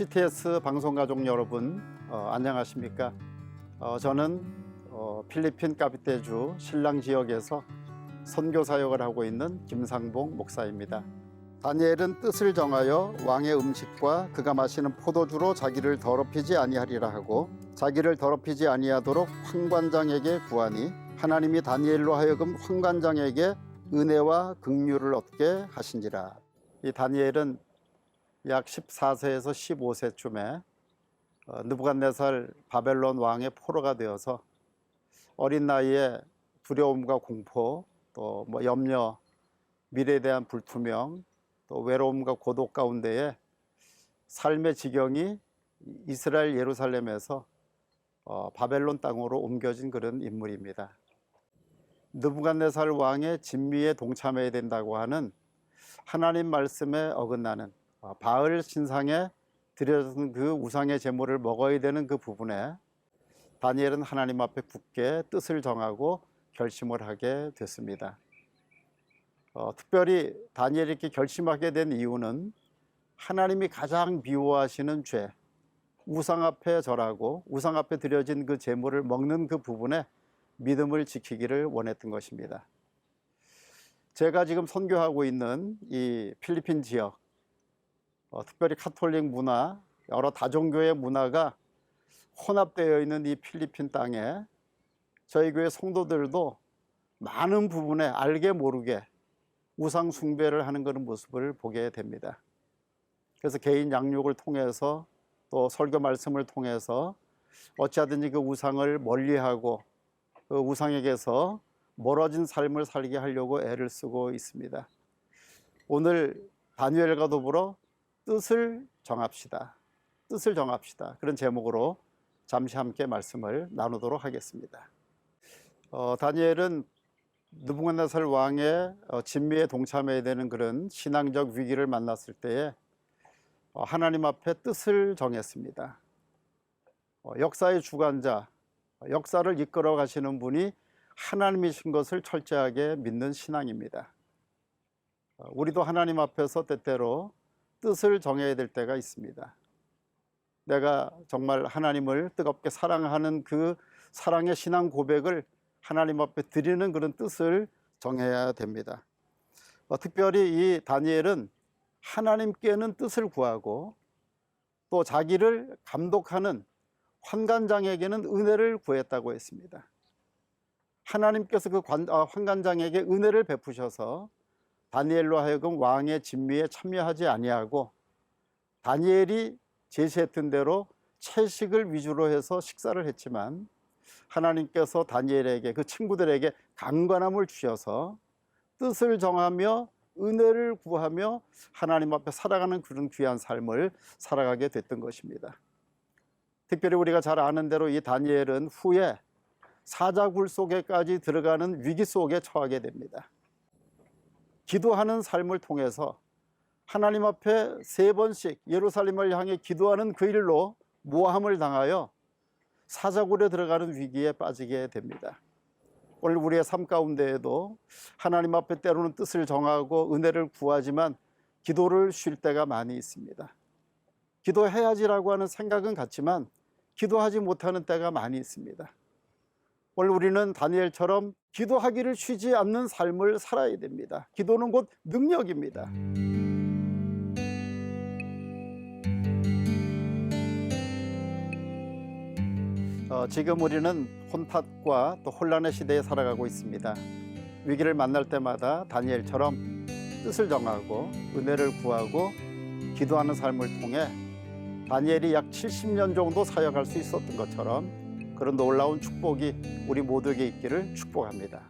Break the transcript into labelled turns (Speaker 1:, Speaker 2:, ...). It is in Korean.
Speaker 1: CTS 방송 가족 여러분 어, 안녕하십니까? 어, 저는 어, 필리핀 카비테주 신랑 지역에서 선교 사역을 하고 있는 김상봉 목사입니다. 다니엘은 뜻을 정하여 왕의 음식과 그가 마시는 포도주로 자기를 더럽히지 아니하리라 하고 자기를 더럽히지 아니하도록 황관장에게 구하니 하나님이 다니엘로 하여금 황관장에게 은혜와 긍휼을 얻게 하신지라. 이 다니엘은 약 14세에서 15세쯤에 어, 느부갓네살 바벨론 왕의 포로가 되어서 어린 나이에 두려움과 공포 또 뭐 염려 미래에 대한 불투명 또 외로움과 고독 가운데에 삶의 지경이 이스라엘 예루살렘에서 어, 바벨론 땅으로 옮겨진 그런 인물입니다. 느부갓네살 왕의 진미에 동참해야 된다고 하는 하나님 말씀에 어긋나는 어, 바을 신상에 드려진 그 우상의 제물을 먹어야 되는 그 부분에 다니엘은 하나님 앞에 굳게 뜻을 정하고 결심을 하게 됐습니다. 어, 특별히 다니엘이 이렇게 결심하게 된 이유는 하나님이 가장 미워하시는 죄, 우상 앞에 절하고 우상 앞에 드려진 그 제물을 먹는 그 부분에 믿음을 지키기를 원했던 것입니다. 제가 지금 선교하고 있는 이 필리핀 지역, 어, 특별히 카톨릭 문화, 여러 다종교의 문화가 혼합되어 있는 이 필리핀 땅에 저희 교회 성도들도 많은 부분에 알게 모르게 우상 숭배를 하는 그런 모습을 보게 됩니다. 그래서 개인 양육을 통해서 또 설교 말씀을 통해서 어찌하든지 그 우상을 멀리하고 그 우상에게서 멀어진 삶을 살게 하려고 애를 쓰고 있습니다. 오늘 다니엘과 더불어 뜻을 정합시다. 뜻을 정합시다. 그런 제목으로 잠시 함께 말씀을 나누도록 하겠습니다. 어, 다니엘은 느부갓네살 왕의 어, 진미에 동참해야 되는 그런 신앙적 위기를 만났을 때에 어, 하나님 앞에 뜻을 정했습니다. 어, 역사의 주관자, 어, 역사를 이끌어 가시는 분이 하나님이신 것을 철저하게 믿는 신앙입니다. 어, 우리도 하나님 앞에서 때때로 뜻을 정해야 될 때가 있습니다. 내가 정말 하나님을 뜨겁게 사랑하는 그 사랑의 신앙 고백을 하나님 앞에 드리는 그런 뜻을 정해야 됩니다. 어, 특별히 이 다니엘은 하나님께는 뜻을 구하고 또 자기를 감독하는 환관장에게는 은혜를 구했다고 했습니다. 하나님께서 그 환관장에게 은혜를 베푸셔서 다니엘로 하여금 왕의 진미에 참여하지 아니하고 다니엘이 제시했던 대로 채식을 위주로 해서 식사를 했지만 하나님께서 다니엘에게 그 친구들에게 강관함을 주셔서 뜻을 정하며 은혜를 구하며 하나님 앞에 살아가는 그런 귀한 삶을 살아가게 됐던 것입니다. 특별히 우리가 잘 아는 대로 이 다니엘은 후에 사자굴 속에까지 들어가는 위기 속에 처하게 됩니다. 기도하는 삶을 통해서 하나님 앞에 세 번씩 예루살렘을 향해 기도하는 그 일로 모함을 당하여 사자굴에 들어가는 위기에 빠지게 됩니다. 오늘 우리의 삶 가운데에도 하나님 앞에 때로는 뜻을 정하고 은혜를 구하지만 기도를 쉴 때가 많이 있습니다. 기도해야지라고 하는 생각은 같지만 기도하지 못하는 때가 많이 있습니다. 오늘 우리는 다니엘처럼 기도하기를 쉬지 않는 삶을 살아야 됩니다. 기도는 곧 능력입니다. 어, 지금 우리는 혼탁과 또 혼란의 시대에 살아가고 있습니다. 위기를 만날 때마다 다니엘처럼 뜻을 정하고 은혜를 구하고 기도하는 삶을 통해 다니엘이 약 70년 정도 사역할 수 있었던 것처럼 그런 놀라운 축복이 우리 모두에게 있기를 축복합니다.